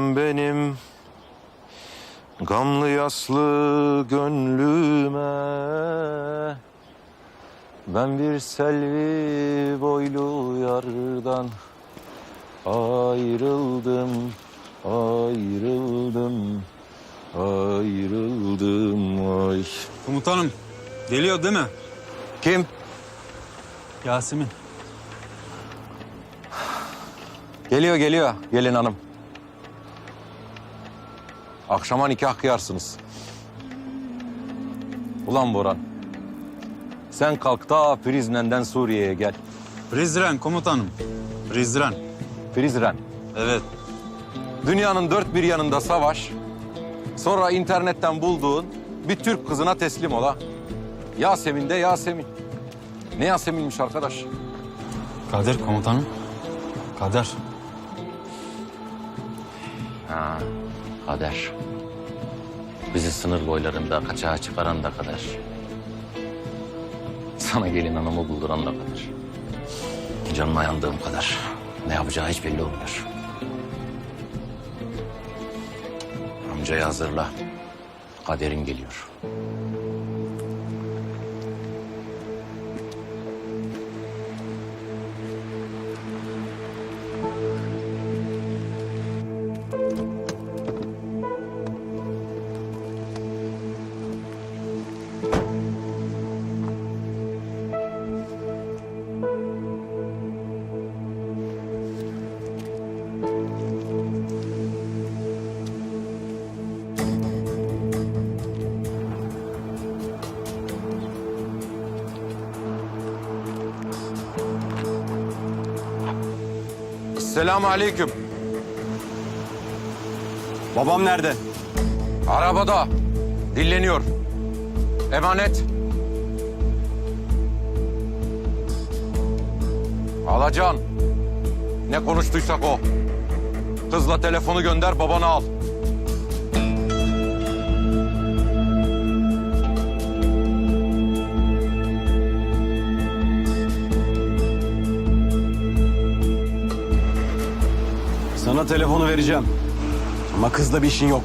Sen benim gamlı yaslı gönlüme Ben bir selvi boylu yardan ayrıldım, ayrıldım, ayrıldım ay. Komutanım geliyor değil mi? Kim? Yasemin. Geliyor geliyor gelin hanım. Akşama nikah kıyarsınız. Ulan Boran. Sen kalk ta Prizren'den Suriye'ye gel. Prizren komutanım. Prizren. Prizren. Evet. Dünyanın dört bir yanında savaş. Sonra internetten bulduğun bir Türk kızına teslim ola. Yasemin de Yasemin. Ne Yasemin'miş arkadaş? Kader komutanım. Kader. Ha, kader. Bizi sınır boylarında kaçağa çıkaran da kader. Sana gelin hanımı bulduran da kader. Canıma yandığım kadar. Ne yapacağı hiç belli olmuyor. Amcayı hazırla. Kaderin geliyor. Selamun aleyküm. Babam nerede? Arabada. Dilleniyor. Emanet. Alacan. Ne konuştuysak o. Kızla telefonu gönder babana al. Sana telefonu vereceğim. Ama kızla bir işin yok.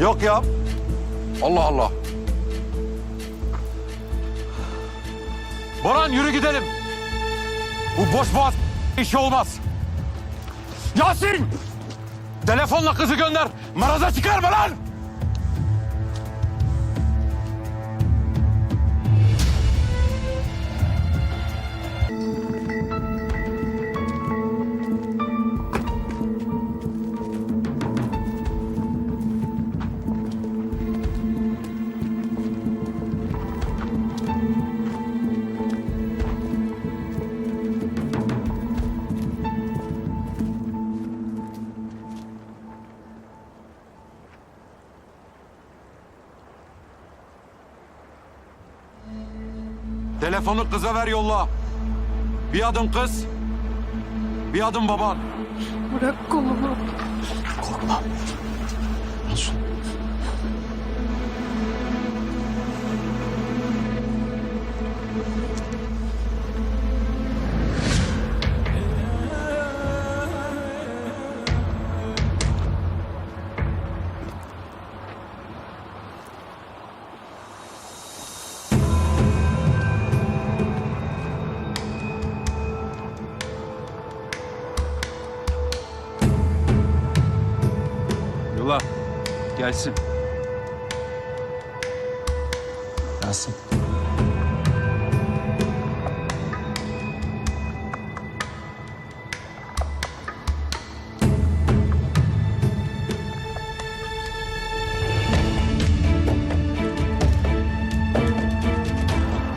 Yok ya. Allah Allah. Boran yürü gidelim. Bu boş boğaz işi olmaz. Yasin! Telefonla kızı gönder. Maraza çıkarma lan! Telefonu kıza ver yolla. Bir adım kız, bir adım baban. Bırak kolumu. Korkma. Nasıl? Gelsin. Gelsin.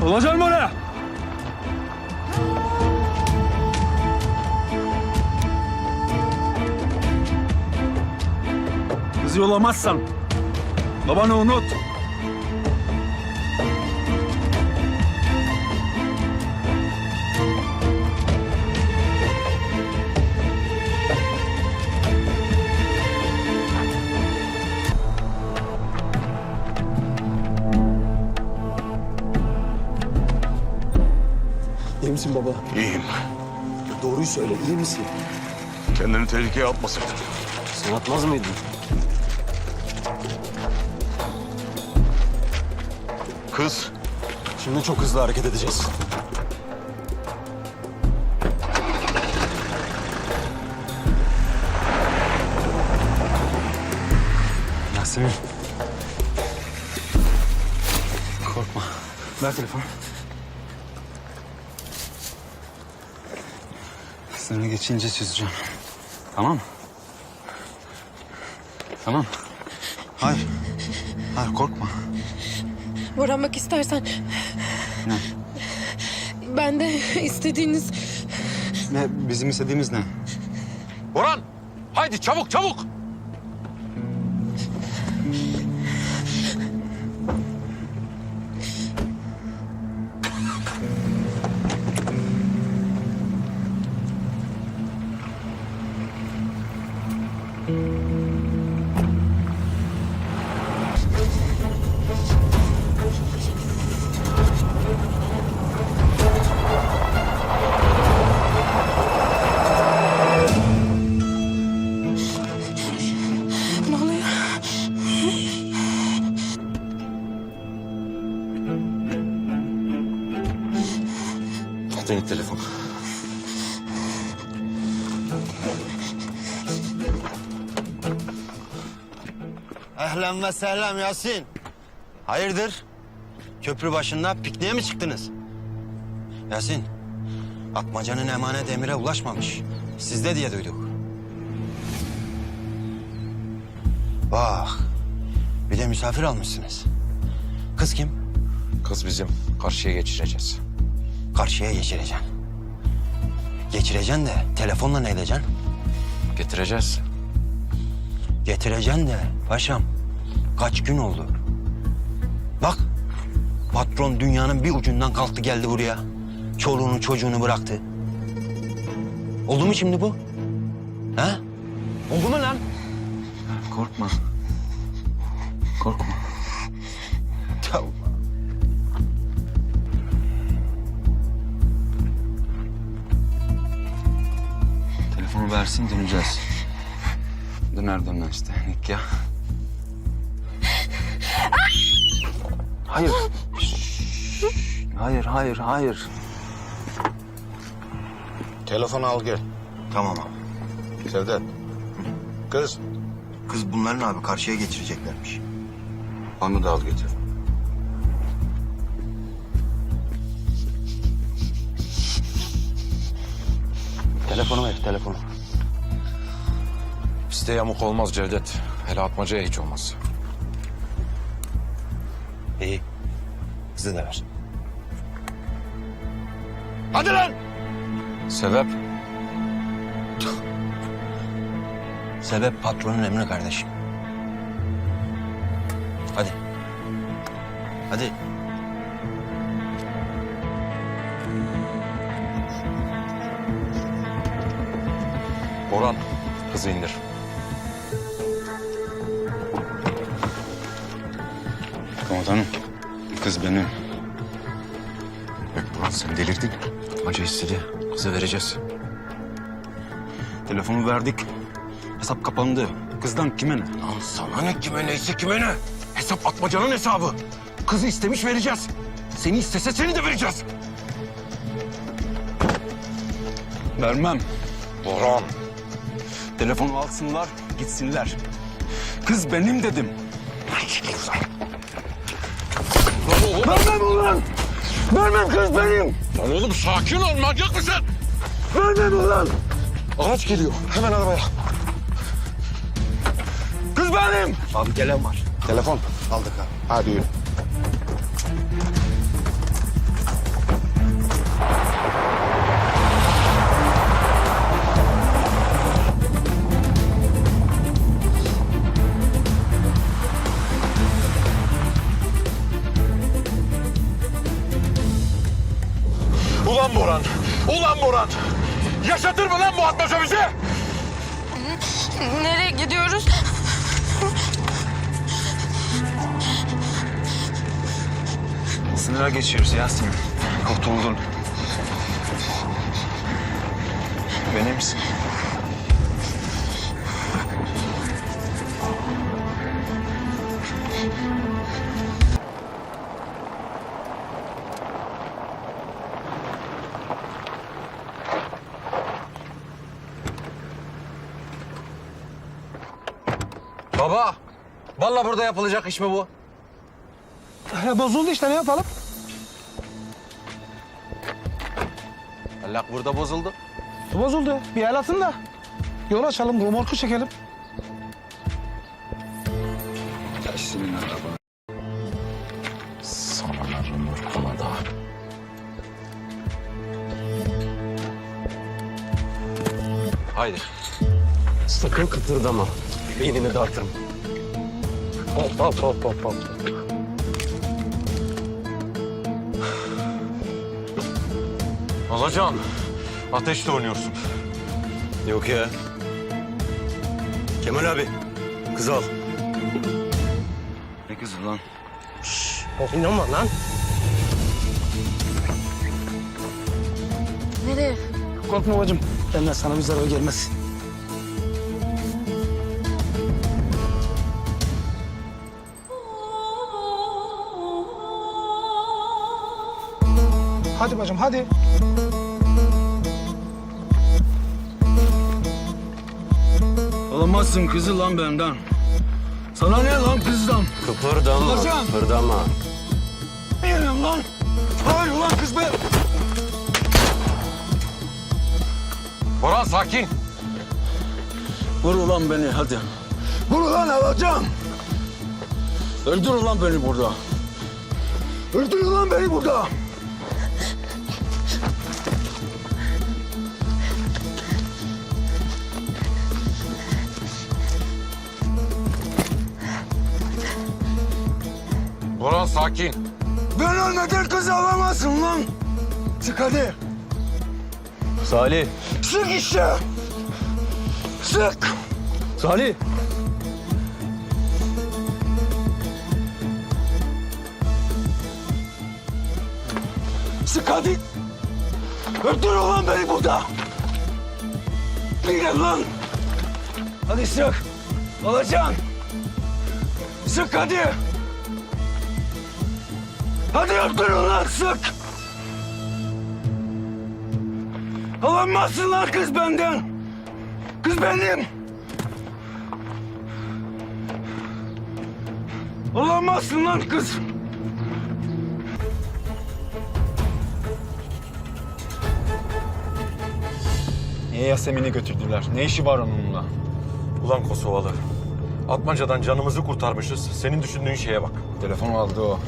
Olacak mı yollamazsan babanı unut. İyi misin baba? İyiyim. Doğruyu söyle, iyi misin? Kendini tehlikeye atmasaydın. Sen atmaz mıydın? Kız. Şimdi çok hızlı hareket edeceğiz. Yasemin. Korkma. Ver telefonu. Sınırı geçince çözeceğim. Tamam mı? Tamam. Hayır. Hayır korkma. Boran bak istersen. Ne? Ben de istediğiniz Ne? Bizim istediğimiz ne? Orhan! Haydi çabuk çabuk! Ehlen ve selam Yasin. Hayırdır? Köprü başında pikniğe mi çıktınız? Yasin, Atmaca'nın emanet emire ulaşmamış. Sizde diye duyduk. Bak, bir de misafir almışsınız. Kız kim? Kız bizim. Karşıya geçireceğiz. Karşıya geçireceksin. Geçireceksin de telefonla ne edeceksin? Getireceğiz. Getireceksin de paşam kaç gün oldu? Bak patron dünyanın bir ucundan kalktı geldi buraya. Çoluğunu çocuğunu bıraktı. Oldu mu şimdi bu? Ha? Oldu mu lan? Korkma. Korkma. Telefonu versin döneceğiz. Döner dönmez işte nikah. Hayır. Hayır, hayır, hayır. Telefonu al gel. Tamam abi. Sevdat. Kız. Kız bunların abi karşıya geçireceklermiş. Onu da al getir. Telefonu ver telefonu. Bizde yamuk olmaz Cevdet. Hele atmacaya hiç olmaz. İyi. Kızı da ver. Hadi lan! Sebep? Sebep patronun emri kardeşim. Hadi. Hadi. Orhan, kızı indir. Komutanım, kız benim. Yok Burhan sen delirdin. Atmaca istedi. Kızı vereceğiz. Telefonu verdik. Hesap kapandı. Kızdan kime ne? Lan sana ne kime neyse kime ne? Hesap atmacanın hesabı. Kızı istemiş vereceğiz. Seni istese seni de vereceğiz. Vermem. Orhan. Telefonu alsınlar, gitsinler. Kız benim dedim. Vermem kız benim! Lan oğlum sakin ol manyak mısın? Vermem ulan! Araç geliyor hemen arabaya. Kız benim! Abi gelen var. Telefon. Aldık abi. Hadi yürü. Boran! Ulan Boran! Yaşatır mı lan bu atmaca bizi? Nereye gidiyoruz? Sınıra geçiyoruz Yasemin. Kurtuldun. Benimsin. Vallahi burada yapılacak iş mi bu? Ya bozuldu işte ne yapalım? Allah burada bozuldu. Bozuldu. Bir el atın da. Yol açalım, romorku çekelim. Gelsin araba. Sana remorkala da. Haydi. Sakın kıtırdama. Beynini dağıtırım. Hop hop hop hop hop. Alacan, ateşle oynuyorsun. Yok ya. Kemal abi. Kız al. Ne kızı lan? İnanma lan. Nereye? Korkma bacım. Benden sana bir zarar gelmez. Hadi bacım hadi. Alamazsın kızı lan benden. Sana ne lan kızdan? Kıpırdama. Hocam. Kıpırdama. Yerim lan. Hayır lan kız be. Boran sakin. Vur ulan beni hadi. Vur ulan alacağım. Öldür ulan beni burada. Öldür ulan beni burada. Boran sakin. Ben ölmeden kızı alamazsın lan. Çık hadi. Salih. Sık işte. Sık. Salih. Sık hadi. Öldür ulan beni burada. Gel lan. Hadi sık. Alacaksın. Sık hadi. Hadi öldür ulan sık. Alamazsın lan kız benden. Kız benim. Alamazsın lan kız. Niye Yasemin'i götürdüler? Ne işi var onunla? Ulan Kosovalı. Atmanca'dan canımızı kurtarmışız. Senin düşündüğün şeye bak. Telefon aldı o.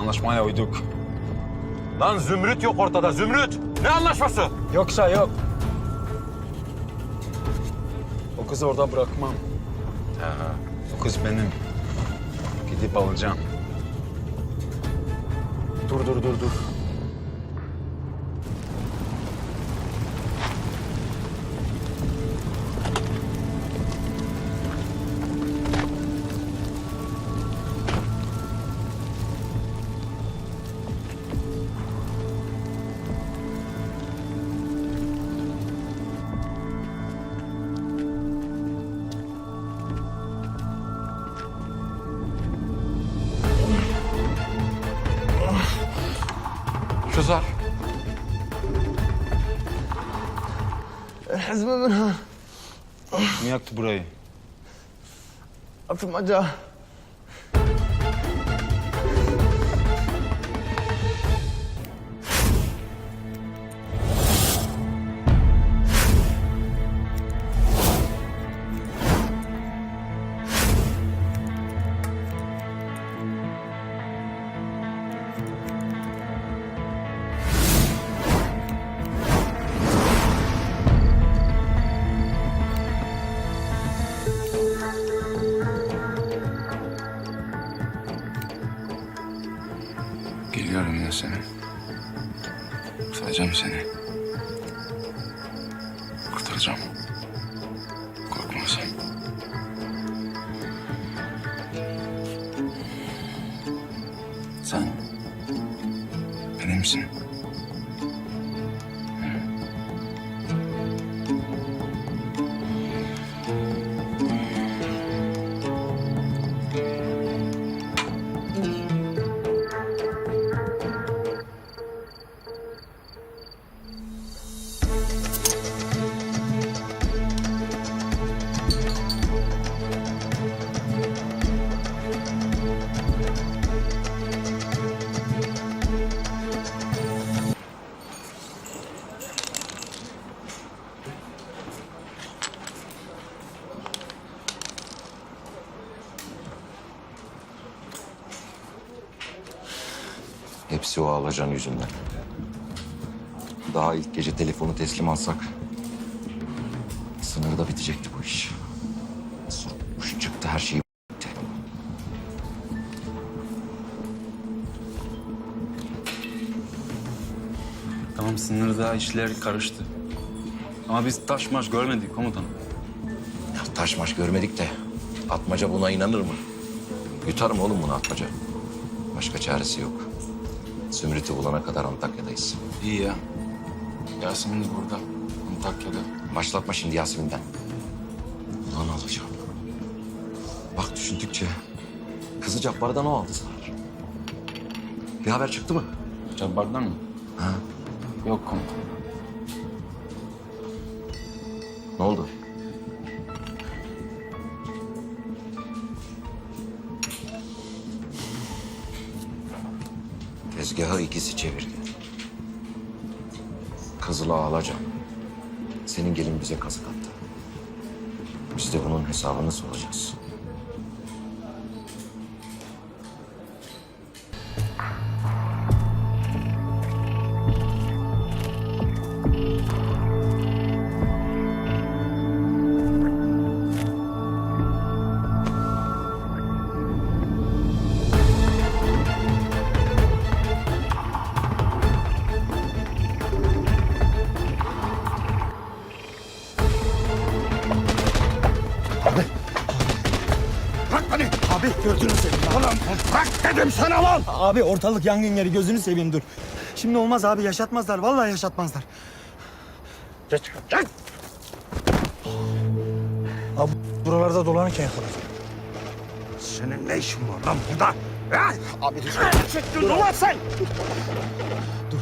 Anlaşmaya uyduk. Lan Zümrüt yok ortada, Zümrüt. Ne anlaşması? Yoksa yok. O kızı orada bırakmam. O kız benim. Gidip alacağım. Dur dur dur dur. Kim yaktı burayı? Atmaca. Alacan yüzünden. Daha ilk gece telefonu teslim alsak... ...sınırda bitecekti bu iş. Sormuş çıktı her şeyi bitti. Tamam sınırda işler karıştı. Ama biz taş maş görmedik komutanım. Ya taş maş görmedik de atmaca buna inanır mı? Yutarım oğlum bunu atmaca. Başka çaresi yok. Zümrüt'ü bulana kadar Antakya'dayız. İyi ya. Yasemin de burada. Antakya'da. Başlatma şimdi Yasemin'den. Ulan alacağım. Bak düşündükçe kızı Cabbar'dan o aldı sanır. Bir haber çıktı mı? Cabbar'dan mı? Ha? Yok komutanım. Ne oldu? Tezgahı ikisi çevirdi. Kızıl'a alacağım. Senin gelin bize kazık attı. Biz de bunun hesabını soracağız. Abi ortalık yangın yeri gözünü seveyim dur. Şimdi olmaz abi yaşatmazlar. Vallahi yaşatmazlar. Geç geç. Abi buralarda dolanırken yakaladım. Senin ne işin var lan burada? Ha? Abi çektin ulan sen. Dur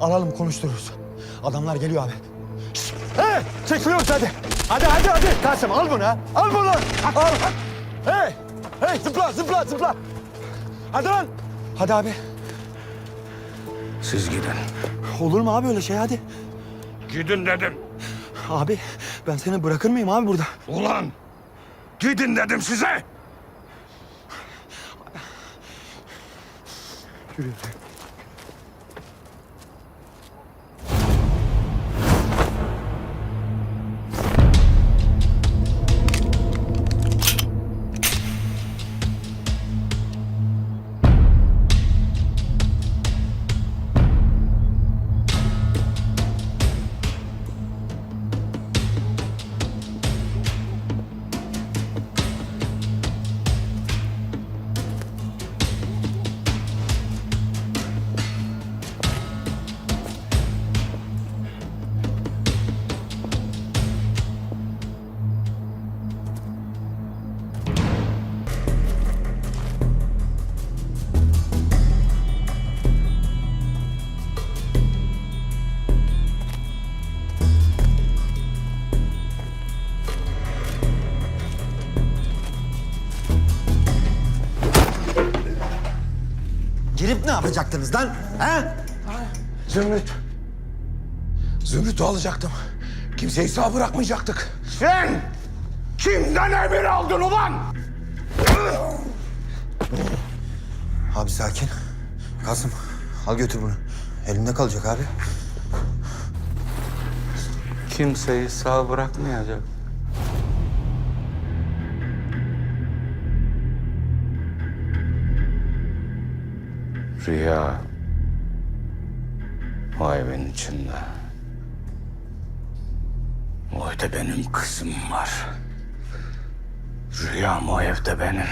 alalım konuştururuz. Adamlar geliyor abi. Hey çekiliyoruz hadi. Hadi hadi hadi. Kasım al bunu ha. Al bunu. Al. Hey. Hey zıpla zıpla zıpla. Hadi lan. Hadi abi. Siz gidin. Olur mu abi öyle şey hadi. Gidin dedim. Abi ben seni bırakır mıyım abi burada? Ulan! Gidin dedim size. Yürü. Girip ne yapacaktınız lan? Ha? Zümrüt. Zümrüt'ü alacaktım. Kimseyi sağ bırakmayacaktık. Sen kimden emir aldın ulan? Abi sakin. Kasım al götür bunu. Elinde kalacak abi. Kimseyi sağ bırakmayacak. Rüya. O evin içinde. O evde benim kızım var. Rüyam o evde benim.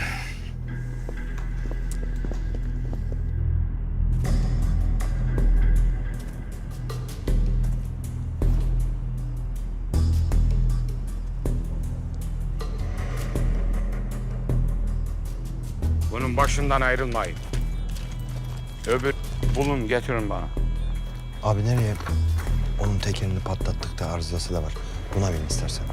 Bunun başından ayrılmayın. Öbür bulun getirin bana. Abi nereye? Onun tekerini patlattık da arızası da var. Buna bin istersen.